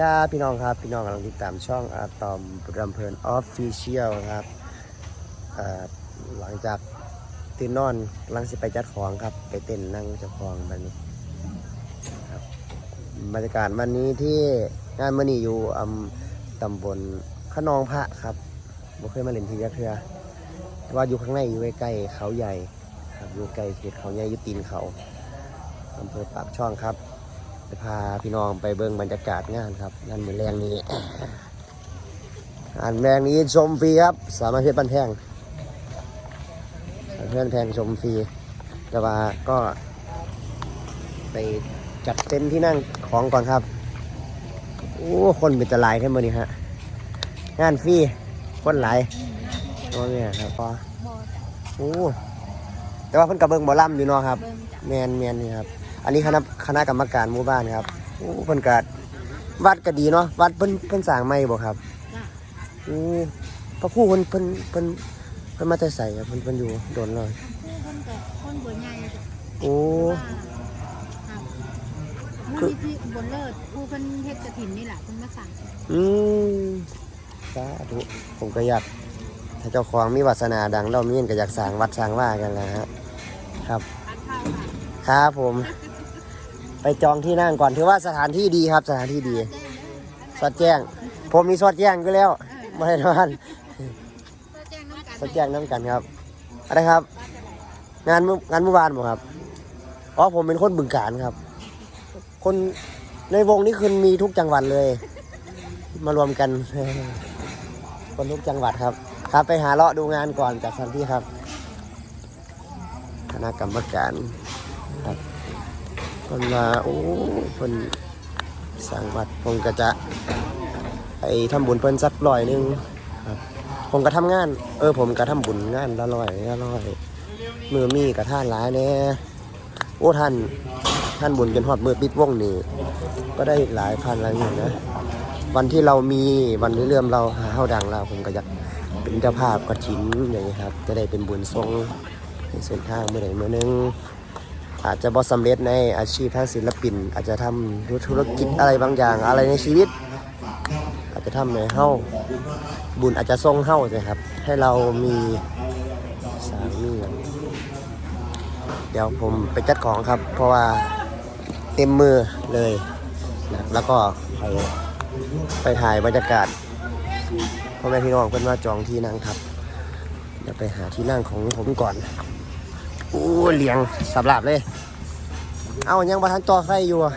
ยาพี่น้องครับ พี่น้องกำลังติดตามช่องอาตอมรำเพลินออฟฟิเชียลครับหลังจากตื่นนอนกำลังสิไปจัดของครับ ไปเต้นนั่งจัดของแบบนี้ครับบรรยากาศวันนี้ที่งานมื่อนี้อยู่อำตำบลขนองพระครับบ่เคยมาเล่นทีเดียวเทือแต่ว่าอยู่ข้างในอยู่ใกล้เขาใหญ่ ครับอยู่ใกล้เขตเขาใหญ่ยู่ตีนเขาอำเภอปากช่องครับ จะพาพี่น้องไปเบิ่งบรรยากาศงานครับงานมือแรงนี้งานแรงนี้ชมฟรีครับ สามารถเพชรบันแพงเพื่อนแพงชมฟรีแต่ว่าก็ ไปจัดเต็นท์ที่นั่งของก่อนครับโอ้คนเป็นตะลายแค่มื่อนี้ฮะงานฟรีคนหลายโอ้เนี่ยครับพอโอ้แต่ว่าเพิ่นกับเบิ่งบ่ล่ำอยู่เนาะครับ แมนแมนนี่ครับ อันนี้คณะคณะกรรมการหมู่บ้านครับโอ้เพิ่นก็วัดก็ดีเนาะวัดเพิ่นเพิ่นสร้างใหม่บ่ครับจ้ะโอ้พระครู่เพิ่นเพิ่นเพิ่นเพิ่นมาแต่ใส่ครับเพิ่นเพิ่นอยู่โดนเลยผู้คนแต่คนบัวใหญ่จ้ะโอ้ว่าครับมูลนิธิบนเลิศผู้เพิ่นเฮ็ดกระถิ่นนี่แหละเพิ่นมาสั่งอืมสาธุผมก็อยากถ้าเจ้าของมีวาสนาดังเรามีเงินก็อยากสร้างวัดสร้างว่ากันแหละฮะครับ อันข้าวค่ะ ครับผม ไปจองที่นั่งก่อนถือว่าสถานที่ดีครับ สถานที่ดี สอดแจ้ง ผมมีสอดแจ้งก็แล้วไม่ให้ทานก็แจ้งน้ำกันสอดแจ้งน้ำกันครับอะไรครับ งานงานเมื่อวานบ่ครับอ๋อผมเป็นคนบึงการครับ คนในวงนี้คือมีทุกจังหวัดเลย มารวมกัน คนทุกจังหวัดครับ ครับไปหาเลาะดูงานก่อนจากสถานที่ครับ คณะกรรมการ คนมาโอ้คนสั่งวัดผมก็จะไปทำบุญเพิ่นสักร้อยหนึงครับผมก็ทำงาน เออ ผมก็ทำบุญงานละร้อยละร้อยมือมีกับท่านหลายแน่โอ้ท่านท่านบุญจนหอดมือปิดวงนี่ก็ได้หลายพันหลายหมื่นนะวันที่เรามีวันที่เรื่มเราหาเฮาดังเราผมก็อยากเป็นเจ้าภาพกระถินอย่างนี้ครับ จะได้เป็นบุญทรงในเส้นทางเมื่อใดเมื่อหนึง อาจจะบ่สำเร็จในอาชีพทางศิลปิน อาจจะทำธุรกิจอะไรบางอย่างอะไรในชีวิต อาจจะทำให้เฮ้าบุญอาจจะทรงเฮ้าใช่ครับ ให้เรามีสามีเดี๋ยวผมไปจัดของครับ เพราะว่าเต็มมือเลยนะแล้วก็ไปไปถ่ายบรรยากาศพ่อแม่พี่น้องเพิ่นมาจองที่นั่งครับเดี๋ยวไปหาที่นั่งของผมก่อน อ้เลี้ยงสับหลาบเลย เอายังประทันต่อไฟอยู่อะ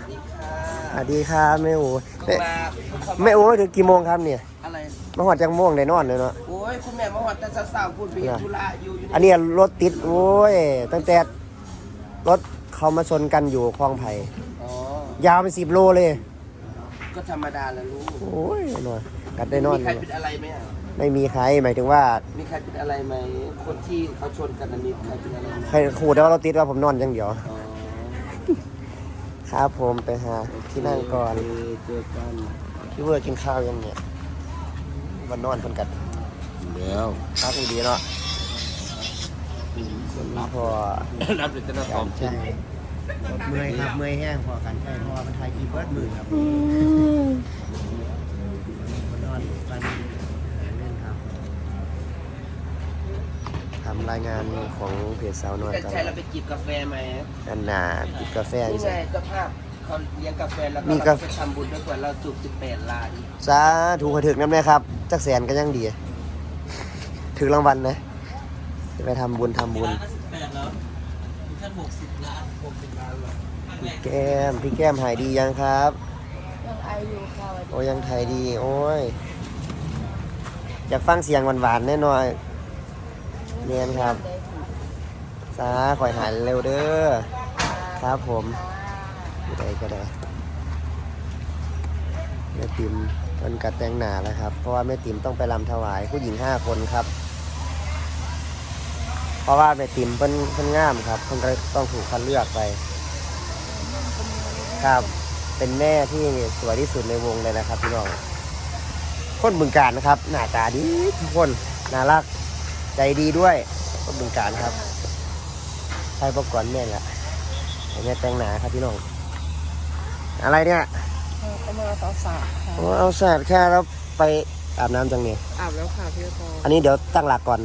สวัสดีครับแม่โอ้แม่มาแม่โอ้มาถึงกี่โมงครับเนี่ยอะไรมาหอดจังโมงได้นอนเลยเนาะโอ้ยคุณแม่มาหอดแต่สาวๆพูดไปเฮ็ดธุระอยู่อยู่อันนี้รถติดโอ้ยตั้งแต่รถเขามาชนกันอยู่คลองไผ่อ๋อยาวเป็นสิบโลเลย ก็ธรรมดาแหละลูกโอ้ยนอนกัดได้นอนมีใครเป็นอะไรไหมอะ ไม่มีใครหมายถึงว่ามีใครเป็นอะไรไหม คนที่เขาชนกันอันนี้ใครเป็นอะไรไหมใครขู่แต่ว่ารถติดว่าผมนอนอย่างเดียว อ๋อครับผมไปหาที่นั่งก่อนโเคเจอกันพี่เวอร์กินข้าวยังเนี่ยวันนอนเพิ่นกัดเดี๋ยวพักดีเนาะส่วนพอรับเป็นต้นหอมใช่เมื่อยครับเมื่อยแห้งพอกันใช่เพราะว่ามันทายกีเบิร์ดมือครับนอนปันเล่นครับทำ รายงานของเพจสาวน้อยแต่กันใช่เราไปจิบกาแฟไหมกันหนาจิบกาแฟนี่ใช่ไงเจ้าภาพเขาเลี้ยงกาแฟแล้วก็มีเรากาแฟไปทำบุญด้วยกันเราจุบ18ล้านสาถูกกระถึกน้ำเลยครับ จักแสนก็ยังดี ถึงรางวัลนะจะไปทำบุญทำบุญพี่แก้มพี่แก้มหายดียังครับยังไออยู่ค่ะโอ้ยังหายดี โอ้ย อยากฟังเสียงหวานๆแน่นอน เนียนครับสาคอยหายเร็วเด้อครับผมอยู่ใดก็ได้แม่ติมเพิ่นกัดแตงหนาแล้วครับ เพราะว่าแม่ติมต้องไปรำถวายผู้หญิงห้าคนครับ เพราะว่าแม่ติมเพิ่นเพิ่นง่ามครับเพิ่นก็ต้องถูกคัดเลือกไป ครับ เป็นแม่ที่สวยที่สุดในวงเลยนะครับพี่น้องคนบึงการนะครับ หน้าตาดีทุกคนน่ารัก ใจดีด้วยคนบึงการครับใครประกวนแม่นละให้แม่แต่งหนาครับพี่น้อง อะไรเนี่ยก็มาต่อสากค่ะอ๋อเอาสาดแค่แล้วไปอาบน้ำจังเนี่ยอาบแล้วค่ะพี่ทองอันนี้เดี๋ยวตั้งหลักก่อน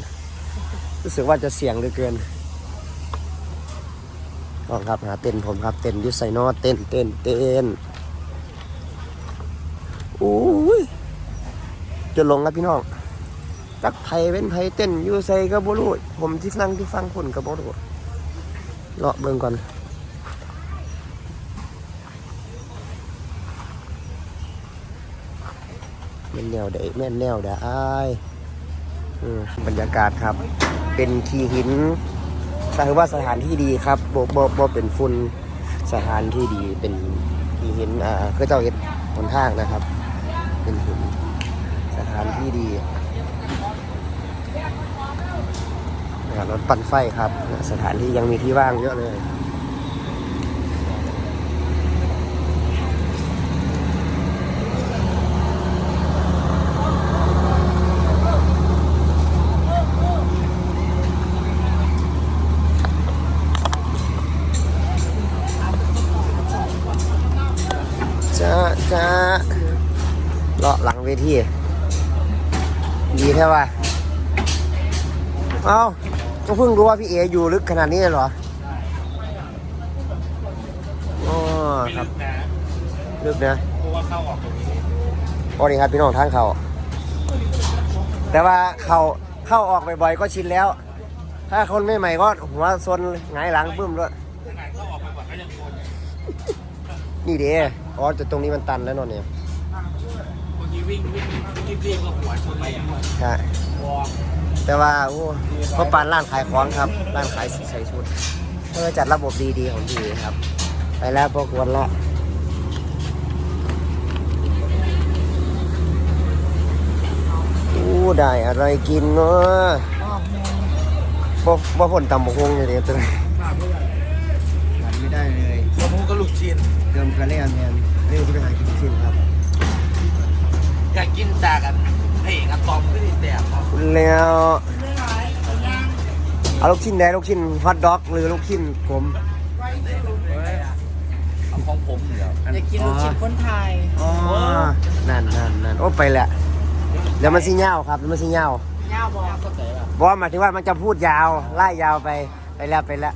รู้สึกว่าจะเสี่ยงเหลือเกินลองครับหาเต้นผมครับเต้นอยุไซนอเต้นเต้นเต้นโอ้ยจะลงครับพี่น้อง จักไผเว้นไผเต้นอยูไซก็บ่รู้ผมที่นั่งที่ฟังคนก็บ่รู้เลาะเบิ่งก่อนแม่นแนวใดแม่นแนวใดอ้ายอืมบรรยากาศครับ เป็นขีหินถือว่าสถานที่ดีครับบ่บ่บ่เป็นฝุ่นสถานที่ดีเป็นขีหินอ่าคือเจ้าเฮ็ดหนทางนะครับ เป็นหินสถานที่ดี รถปั่นไฟครับ สถานที่ยังมีที่ว่างเยอะเลยจ้าจ้าเลาะหลังเวทีดีแท้ว่ะ เอ้าก็เพิ่งรู้ว่าพี่เออยู่ลึกขนาดนี้เลยเหรออ๋อครับลึกนะเพราะว่าเข้าออกตรงนี้โอ้นี่ครับพี่น้องทางเขาแต่ว่าเขาเข้าออกบ่อยๆก็ชินแล้ว ถ้าคนไม่ใหม่ก็หัวซนหงายหลังบึ้มด้วยนี่เด้อ๋อแต่ตรงนี้มันตันแล้วเนอนเนี่ยบางทีวิ่งวิ่งวิ่งวิ่งก็หัวชนไปอะใช่ แต่ว่าโอ้เพราะปานร้านขายของครับ ร้านขายใส่ชุดเออจัดระบบดีๆของดีครับ ไปแล้วพวกวันละอู้ได้อะไรกินเนาะบ่บ่ผลตำบกฮวงเลยเนี่ยตัวนี้หวานไม่ได้เลยสมูก็ลูกชิ้นเติมกระเลียนแมนเรียกที่ไปหากินชิ้นครับ อยากกินจากกัน เอกอะตอมขึ้นอีแสบครับแล้วเอาลูกชิ้นแดงลูกชิ้นฮอทด็อก หรือลูกชิ้นกลมเอาของผมเดี๋ยวอยากกินลูกชิ้นคนไทยอ๋อนั่นนั่นนั่นโอ้ไปแหละเดี๋ยวมันสิเง่าครับเดี๋ยวมันสิเง่าย่าบอกบอกว่าหมายถึงว่ามันจะพูดยาวไล่ยาวไปไปแล้วไปแล้ว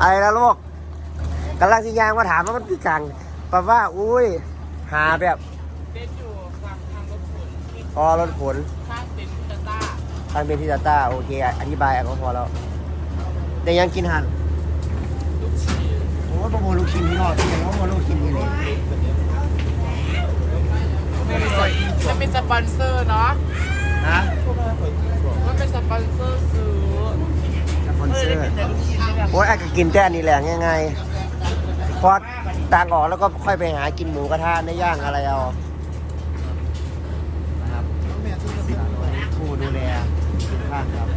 อะไรนะลูก กำลังสิยางมาถามว่ามันคือกังแปลว่าอุ้ย หาแบบเต้นอยู่ฝั่งทางรถขนพอรถขนข้างเต็นท์พิตาต้าทางเป็นพิซซ่าโอเค อธิบายก็พอแล้ว แต่ยังกินหันลูกชิ้นโอ้ยประมูลลูกชิ้นที่นอกที่ยังประมูลลูกชิ้นที่นี่มันเป็นสปอนเซอร์เนาะฮะมันเป็นสปอนเซอร์ซื้อสปอนเอเซออได้ร์กินแต่ลูกชิ้นได้แบบโอ้ยอาจจะกินแต่อันนี้แหละง่ายๆ พอต่างออกแล้วก็ค่อยไปหากินหมูกระทะในย่างอะไรเอาครับผู้ดูแลข้างครับ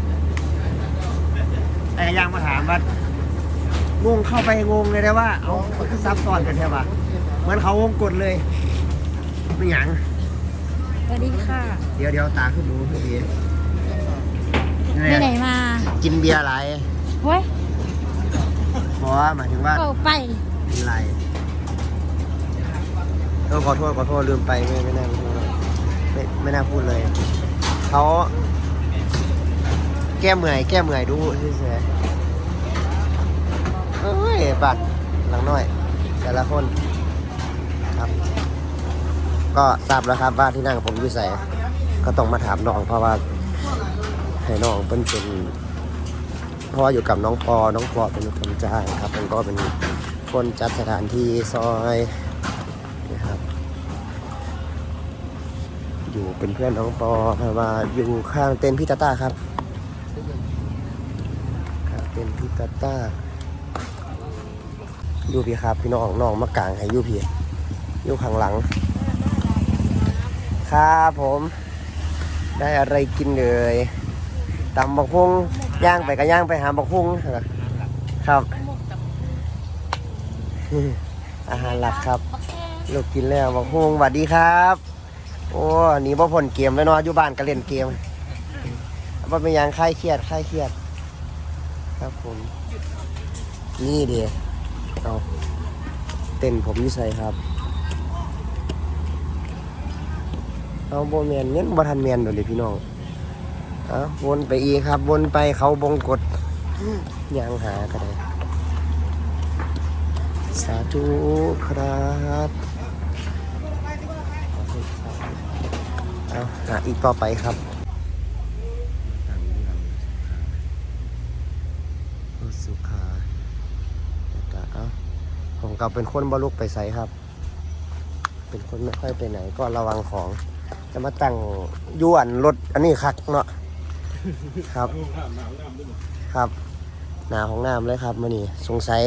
ไอ้ย่างมาถามว่างงเข้าไปงงเลยนะว่าเอามันคือซับซ้อนกันแท้ปะเหมือนเขาวงกดเลยไม่หยังสวัสดีค่ะ เดี๋ยวเดี๋ยวตาขึ้นดูขึ้นดีไปไหนมา กินเบียร์อะไรเว้ยเพราะว่าหมายถึงว่าก็ไป กินไรเออขอโทษขอโทษลืมไปไม่ไม่น่าพูดไม่ไม่น่าพูดเลยเขาแก้เมื่อยแก้เมื่อยดูเฉยเอ้ยบัตรหลังน้อย แต่ละคนครับ ก็ทราบแล้วครับว่าที่นั่งผมอยู่ใส่ก็ต้องมาถามน้องเพราะว่าให้น้องเป็นเป็นเพราะว่าอยู่กับน้องปอน้องปอเป็นคนจ้างครับมันก็เป็น คนจัดสถานที่ซอยนะครับ อยู่เป็นเพื่อนน้องปอพาะว่าอยู่ข้างเต็นท์พี่ตาต้าครับข้างเต็นท์พี่ตาต้าอยู่พี่ครับ พี่น้องน้องมากางให้ยูพี่อยู่ข้างหลัง ครับผม ได้อะไรกินเลยตำบักฮุงย่างไปก็ย่างไปหาบักฮุงครับ อาหารหลักครับ ลูกกินแล้วบักฮุงสวัสดีครับ โอ้หนีบ่พ้นเกมแล้วเนาะอยู่บ้านก็เล่นเกมว่าเป็นหยังคลายเครียดคลายเครียด ครับผม นี่เดียเอาเต้นผมนี่ใส่ครับ เอาโบแมนเนี่ยบัทันแมนเดี๋ยวเลยพี่น้องเอาวนไปอีกครับ วนไปเขาบงกดยางหาก็ได้ สาธุครับเอาหาอีกต่อไปครับสุขาแล้วก็เอาผมก็เป็นคนบลุกไปใส่ครับ เป็นคนไม่ค่อยไปไหน ก็ระวังของ จะมาตั้งยวนรถอันนี้คักเนาะครับ ครับหนาของน้ำเลยครับมื่อนี้สงสัย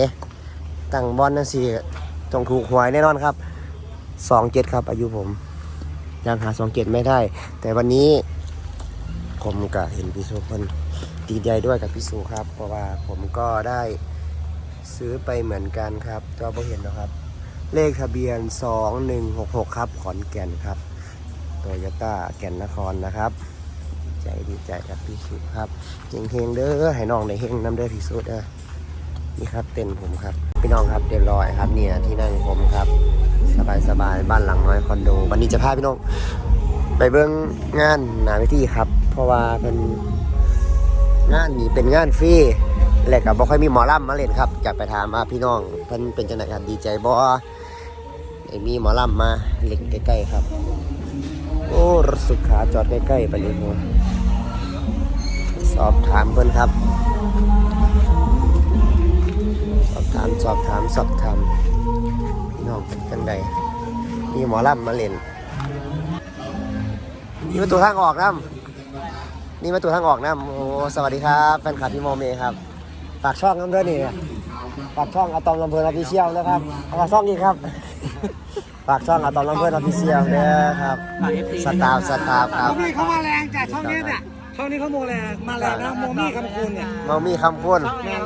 ตั้งบอลนั่นสิต้องถูกหวยแน่นอนครับสองเจ็ดครับ อายุผมยังหาสองเจ็ดไม่ได้ แต่วันนี้ผมก็เห็นพี่สุคนดีใจด้วยกับพี่สุครับ เพราะว่าผมก็ได้ซื้อไปเหมือนกันครับก็พอเห็นนะครับ เลขทะเบียน 2166 ครับ ขอนแก่นครับโตโยต้าแก่นนครนะครับ ใจดีใจกับพี่สุครับเฮงเฮงเด้อให้น้องได้เฮงน้ำเด้อที่สุดเด้อนี่ครับเต็นผมครับ พี่น้องครับเรียบร้อยครับเนี่ยที่นั่งผมครับ สบายสบายๆบ้านหลังน้อยคอนโด วันนี้จะพาพี่น้อง ไปเบิ่งงานหนาวิธีครับ เพราะว่าเป็นงานนี้เป็นงานฟรีและก็บ่ค่อยมีหมอลำมาเล่นครับจะไปถามว่าพี่น้องเพิ่นเป็นจังไดครับดีใจบ่ได้มีหมอลำมาเล่นใกล้ๆครับ โอ้รถสุขาจอดใกล้ๆไปเลยหัวสอบถามเพิ่นครับ อบถามสอบถามสอบถามพี่น้องเป็นจังใดมีหมอลำมาเล่นนี่ประตูทางออกน้ำนี่ประตูทางออกน้ำโอ้สวัสดีครับแฟนคลับพี่โมเมครับฝากช่องน้ำด้วยนี่ฝากช่องอะตอมลำเพลินออฟฟิเชียลนะครับฝากช่องอีกครับฝากช่องอะตอมลำเพลินออฟฟิเชียลเด้อครับสตาฟสตาฟครับโมมี่เขามาแรงจากช่องนี้เนี่ยช่องนี้เขาโมแรงมาแรงนะโมมี่คำคูณเนี่ยเมามีคำพูดแรง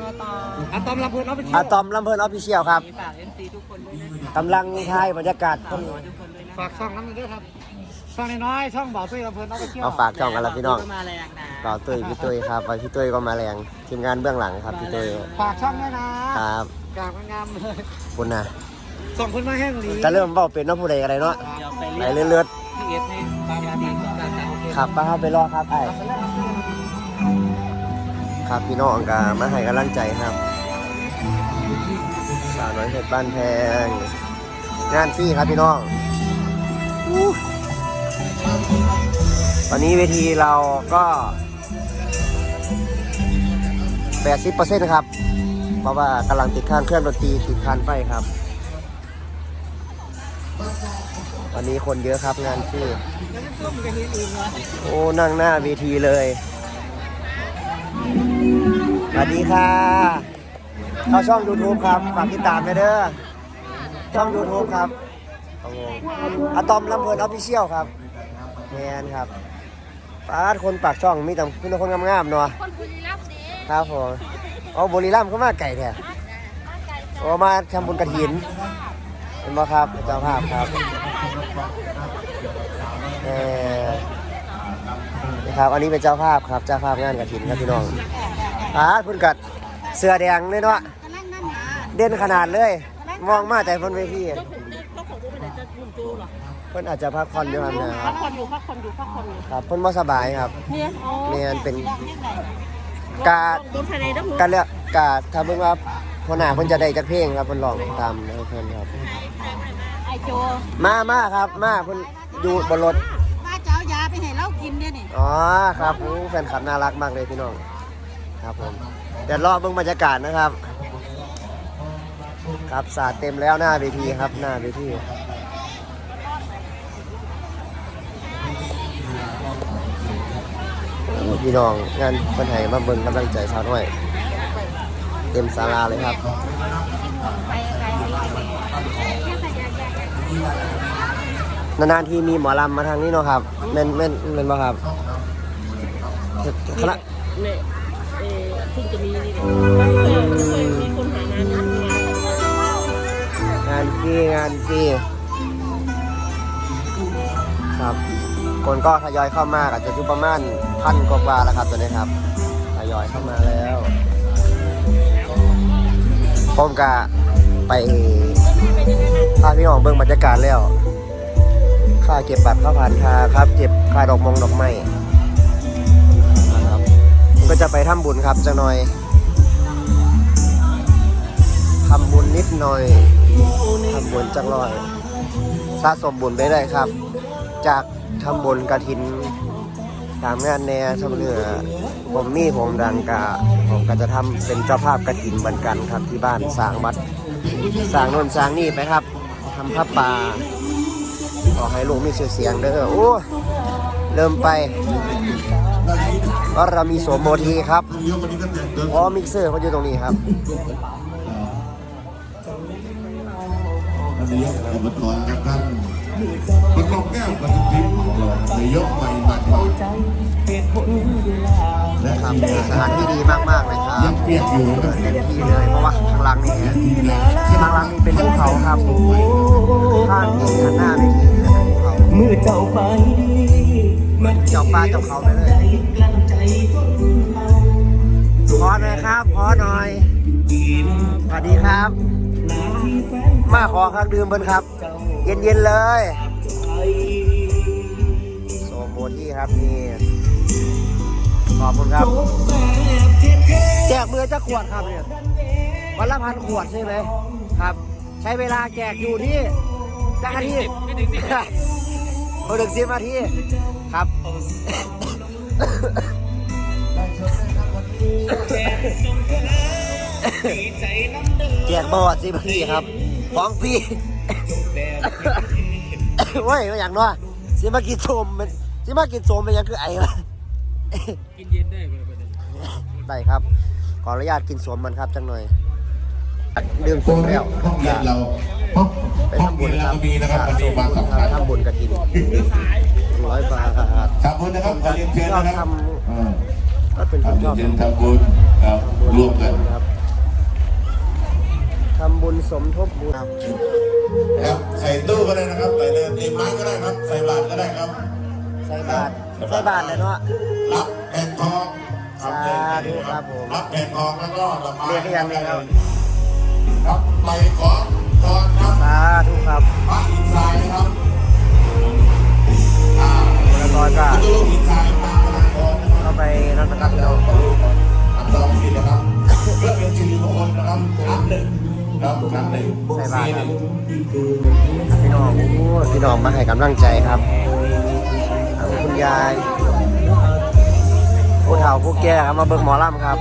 อะตอมลำพูนเอาไปเที่อะยวตอมลำเพลินออฟฟิเชียลครับกำลังถ่ายบรรยากาศฝากช่องนั้นด้วยครับช่องน้อยๆช่องบ่าวตุ้ยลำพูนเอาไปเที่ยวเอาฝากช่องกันละพี่น้องต่อตุ้ยพี่ตุ้ยครับไปพี่ตุ้ยก็มาแรงทีมงานเบื้องหลังครับพี่ตุ้ยฝากช่องด้วยนะครับกากงามๆเลยคุณนะสองคนมาแห้งดีจะเริ่มเบ้าเป็นเน้องผู้ใดกันเลยเนาะไปเรื่อยๆพี่เอฟให้บางทีก่อนนะโอเคครับป้าครับไปรอครับไอ้ครับพี่น้องกามาให้กำลังใจครับ สาวน้อยเพชรบ้านแพงงานฟรีครับพี่น้องตอนนี้เวทีเราก็ 80%ครับ เพราะว่ากำลังติดข้างเครื่องดนตรีติดคานไฟครับ วันนี้คนเยอะครับงานฟรีโอ้ นั่งหน้าเวทีเลย สวัสดีค่ะ เข้าช่อง YouTube ครับ ฝากติดตามไปเด้อ ช่อง YouTube ครับเอางงอะตอมลำเพลินออฟฟิเชียลครับแมนครับปาดคนปากช่องมีแต่มีแต่คนงามๆเนาะ คนบุรีรัมย์นี่ครับผมเอาบุรีรัมย์ก็มาไก่แท้โอ้มาทำบุญกระถินเป็นบ่ครับเจ้าภาพครับเออนะครับ อันนี้เป็นเจ้าภาพครับ เจ้าภาพงานกระถินครับพี่น้องปาดพุ่นกัด เสื้อแดงเลยเนาะกำลังนั่นนะเด่นขนาดเลย มองมาแต่บนเวทีเพิ่นอาจจะพักผ่อนอยู่ครับนะพักผ่อนอยู่พักผ่อนอยู่พักผ่อนอยู่ครับเพิ่นบ่สบายครับเนี่ยอ๋อเนี่ยเป็นกาโดนภายในน้ำมือการเลือกกาถ้าเบิ่งว่าหัวหน้าเพิ่นจะได้จักเพลงครับเพิ่นร้องตามให้เพิ่นครับไอโจมามาครับมาเพิ่นอยู่บนรถว่าจะเอายาไปให้เรากินเนี่ยนี่อ๋อครับโอ้แฟนคลับน่ารักมากเลยพี่น้องครับผม เดี๋ยวรอบเบิ่งบรรยากาศนะครับ ครับสาดเต็มแล้วหน้าเวทีครับหน้าเวทีพี่น้องงานคนไทยมาเบิ่งกำลังใจสาวน้อย เต็มศาลาเลยครับนานๆทีมีหมอลำมาทางนี้เนาะครับแม่นแม่นแม่นบ่ครับคณะ พิ่งจะมีนี่เลยไม่เคยมีคนหางานอยู่งานฟรีงานฟรีครับ คนก็ทยอยเข้ามาอาจจะอยู่ประมาณพันกว่าแล้วครับตอนนี้ครับทยอยเข้ามาแล้วผมก็ไปพาพี่น้องเบิ่งบรรยากาศแล้ว ค่าเก็บบัตรค่าผ่านคาครับ เก็บค่าดอกมงดอกไม้ ก็จะไปทำบุญครับจังหน่อยทำบุญนิดหน่อยทำบุญจังหน่อย สะสมบุญไปได้ครับ จากทำบุญกระถินตามงานแนวทำเนื้อผมมีผมดังกะผมก็จะทำเป็นเจ้าภาพกระถินเหมือนกันครับที่บ้านสร้างวัดสร้างโน่นสร้างนี่ไปครับทำผ้าป่าขอให้ลูกมีชื่อเสียงเด้อโอ้เริ่มไป ก็เรามีโสมโมทีครับอ๋อมิกเซอร์เขาอยู่ตรงนี้ครับท่านนายกอบตนะครับท่านคุณกองแก้วปฏิทินของเรานายกใหม่บัตรใหม่และครับทีมสถานที่ดีมากๆเลยครับยังเปียกอยู่นะเต็มที่เลยเพราะว่าข้างหล่างนี่ทีมแล้วข้างหล่างนี่เป็นภูเขาครับข้างนี้ข้างหน้าไม่มีเป็นภูเขามือเจ้าไปดีมันเจ้าป่าจ้าเขาไปเลยกลั่นใจต้นเราขอหน่อยครับ ขอหน่อยสวัสดีครับ มาขอครื่องดื่มเบิ้นครับ เย็นๆเลยโซโมที่ครับนี่ขอบคุณครับ แจกมือจะขวดครับเนี่ยวันละพันขวดใช่ไหมครับ ใช้เวลาแจกอยู่ที่จักรที่ไม่ถึงสิ บไม่ถึงสิบนาทีครับ แจกบอดสิบนาทีครับของฟรีเว้ยไม่อยากนัวสิมากินโสมมันสิมากินโสมมันยังคือไอ้ละกินเย็นได้เลยประเด็นได้ครับ ขออนุญาตกินโสมมันครับจังหน่อยดื่มโซสุกนแล้วห้องเย็นเรา ห้องไปห้องทำบุเย็ญนคเรารับก็มีนะครับวันนี้วันสำคัญทำบุญกระถินร้อยบาทครับคุณนะครับขอเรียนเชิญนะครับอ่าก็เป็นคครันบชอบเรียนเชิญทำบุญครับร่วมกันครับทำบุญสมทบบุญครับนะครับใส่ตู้ก็ได้นะครับใส่ในเต็มไม้ก็ได้ครับ ใส่บาตรก็ได้ครับ ใส่บาทใส่บาทเลยเนาะรับแผ่นทองครับสาธุครับผมรับแผ่นทองแล้วก็ดอกไม้เรียกให้ยังไงครับครับไปขอพรครับ สาธุครับพระอินทรายนะครับอ่าแล้วก็ก็พุทธรูปอินทรายพระพนักงานนะครับเข้าไปนักการแล้วอันตองสินะครับเพื่อเป็นสิริมงคลนะครับครั้งหนึ่งครับครั้งหนึ่งใส่บาทปีคหรับนึ่งพี่น้องโอ้พี่น้องมาให้กำลังใจครับคุณยายผู้เฒ่าผู้แก่ครับมาเบิ่งหมอลำครับ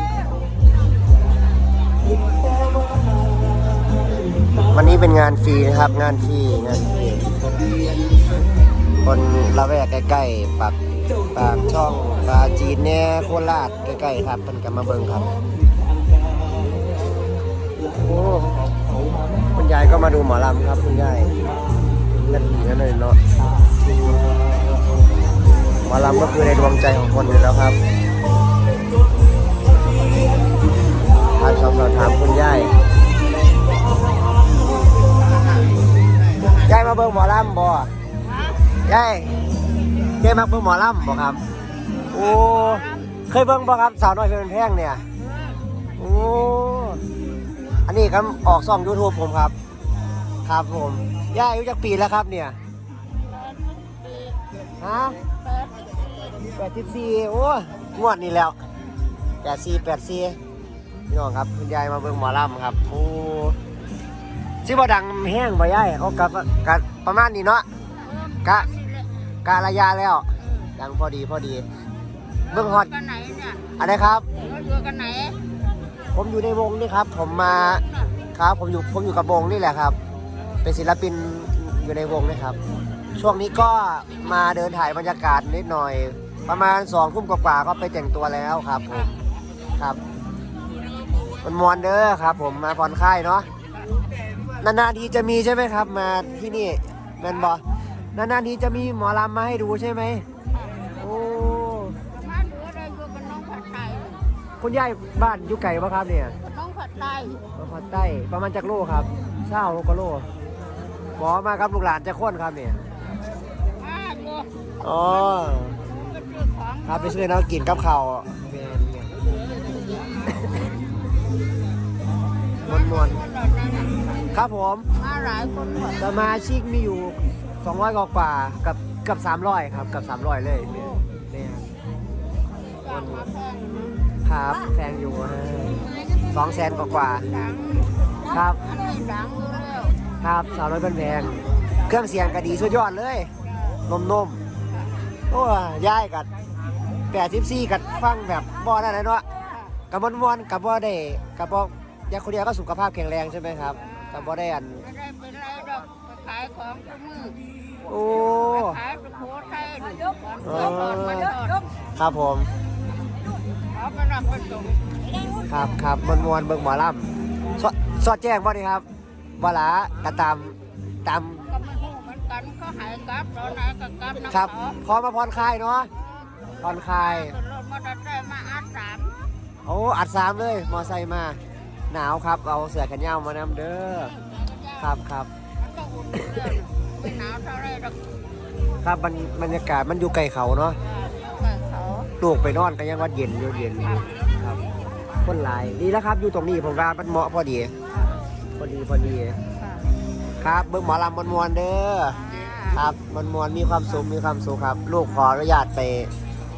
นี้เป็นงานฟรีนะครับ งานฟรีงานฟรีคนละแวกใกล้ๆปากปากช่องปาจีนเนี่ยโคราชใกล้ๆครับเป็นกันมาเบิงครับโอ้คุณยายก็มาดูหมอลำครับคุณยายนั่นนั่นเลยเนาะหมอลำก็คือในดวงใจของคนอยู่แล้วครับทางสอบถามคุณยาย ยายมาเบิ่งหมอลำบ่ยายยายมาเบิ่งหมอลำบ่ครับ โอ้ เคยเบิ่งบ่ครับสาวน้อยเพลินแพงเนี่ย โอ้ อันนี้ครับออกซ่อง YouTube ผมครับ ครับผมย่าอายุจักปีแล้วครับเนี่ยฮะแปดสิบสี่โอ้งวดนี้แล้วแปดสี่แปดสี่พี่น้องครับ คุณยายมาเบิ่งหมอลำครับ โอ้ ชิบ่ดังแห้งบ่ยายเขากับกับประมาณนี้เนาะกะกะระยะแล้ว ดังพอดีพอดี เบิ่งฮอตกันไหนเนี่ยอะไรครับเราอยู่กันไหน ผมอยู่ในวงนี่ครับ ผมมาครับผมอยู่ผมอยู่กับวงนี่แหละครับ เป็นศิลปินอยู่ในวงนี่ครับ ช่วงนี้ก็มาเดินถ่ายบรรยากาศนิดหน่อย ประมาณสองทุ่มกว่าๆก็ไปแต่งตัวแล้วครับผมครับมันมวนเด้อครับ ผมมาผ่อนคลายเนาะ นานๆทีจะมีใช่ไหมครับ มาที่นี่แมนบอนานๆทีจะมีหมอลำมาให้ดูใช่ไหมโอ้บ้านเหลืออะไรอยู่กับน้องผัดไทยคุณยายบ้านอยู่ไก่ปะครับเนี่ยน้องผัดไทยมาพัดใต้ประมาณจากโลครับเศร้าก็โลหมอมาครับลูกหลานจะค้นครับเนี่ยอ่าอยู่อ๋อก็ซื้อของครับไปซื้อน้ำกินกับข้าวแม่นเนี่ยมวนมวนๆ ครับผม มาหลายคนหมดสมาชิกมีอยู่ 200กว่ากว่ากับเกับ 300 ครับกับ 300 เลยเนี่ยกลับมาแพงนะครับแพงอยู่สองแสนกว่ากว่าดังครับอันนี้ดังอยู่แล้วครับสาวน้อยเป็นแพง เครื่องเสียงก็ดีสุดยอดเลยนมนมๆโอ้ยย่ายกัดแปดสิบสี่กัดฟังแบบบ่ได้เลยเนาะกับมวนๆกับบ่ได้กับบ่อยางคนเดียวก็สุขภาพแข็งแรงใช่ไหมครับ กับบ่ได้อันไม่ได้เป็นไรดอกไปขายของทุกมือโอ้ขายสุโขทัยก่อนเพื่อนตอนมาตอนครับผมเขาไปรับไปส่งครับครับมวนมวนๆเบิ่งหมอลำสอดสอดแจ้งบ่ดีครับบ่ละกะตามตามก็ไม่รู้เหมือนกันเขาหายกลับตอนไหนก็กลับนะครับเขาพอมาผ่อนคลายเนาะผ่อนคลาย ขึ้นรถมอเตอร์ไซค์มาอัดสามโอ้อัดสามเลยมอไซค์มา หนาวครับ เอาเสื้อแขนยาวมานำเด้อครับครับมันก็อุ่นเกินไม่หนาวเท่าไรดอกครับบรรบรรยากาศมันอยู่ไกลเขาเนาะแต่เขาลูกไปนอนก็ยังว่าเย็นอยู่เย็นอยู่ครับ คนหลายดีแล้วครับอยู่ตรงนี้ผมว่ามันเหมาะพอดี พอดีพอดีครับเบิ่งหมอลำมวนๆเด้อครับมวนๆมีความสุขมีความสุขครับ ลูกขออนุญาตไป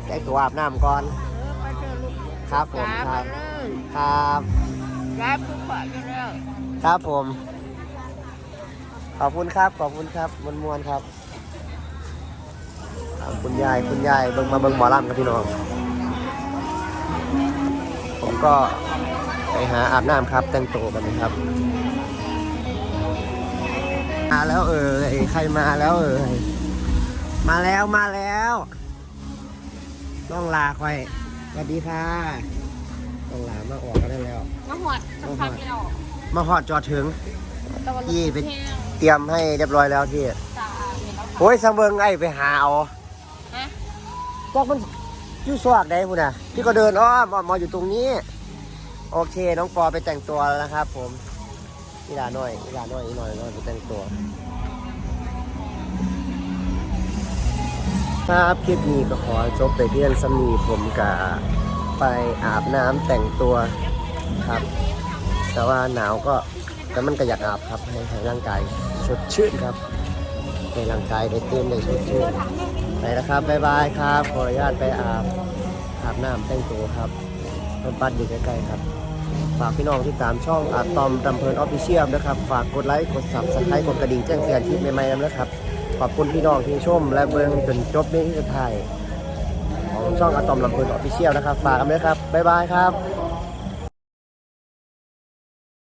แต่งตัวอาบน้ำก่อนเออไปเจอลูกครับผมยาคไปรับเลย ครับ ยาปุ๊บปะอยู่แล้วครับผม ขอบคุณครับ ขอบคุณครับมวนมวนๆครับครับคุณยายคุณยายเบิ่งมาเบิ่งหมอลำครับพี่น้อง ผมก็ไปหาอาบน้ำครับ แต่งตัวกันนะครับ มาแล้วเออใครมาแล้วเออมาแล้วมาแล้วน้องลาคอยสวัสดีค่ะน้องลามาออกก็ได้แล้วมาหอด สักพักแล้วมาหอดจอดถึง แต่ว่ายี่ไปแห้งเตรียมให้เรียบร้อยแล้วที่จ้าเห็นแล้วค่ะโอ้ยสังเบิงไอ้ไปหาเอาฮะจากมันอยู่สวากได้พุ่นน่ะ พี่ก็เดินอ้อมอ้อมมาอยู่ตรงนี้ โอเค น้องปอไปแต่งตัวแล้วนะครับ ผมอีหลาน้อยอีหลาน้อยอีหน่อยน้อยไปแต่งตัวครับคลิปนี้ก็ขอจบไปเพียงสำนีผมกะไปอาบน้ำแต่งตัวครับ แต่ว่าหนาวก็แต่มันก็อยากอาบครับให้ให้ร่างกายสดชื่นครับให้ร่างกายได้เต้นได้สดชื่นไปแล้วครับบ๊ายบายครับ ขออนุญาตไปอาบอาบน้ำแต่งตัวครับรถบัสอยู่ใกล้ๆครับฝากพี่น้องที่ตามช่องอาตอมตำเพลินออฟฟิเชียลนะครับ ฝากกดไลค์ กดซับสไครต์กดกระดิ่งแจ้งเตือนคลิปใหม่ๆนะครับ ขอบคุณพี่น้องที่ชม และเบิ่งจนจบในที่สุดท้ายของช่องอาตอมลำเพลินออฟฟิเชียลนะครับ ฝากกันด้วยครับ บ๊ายบายครับ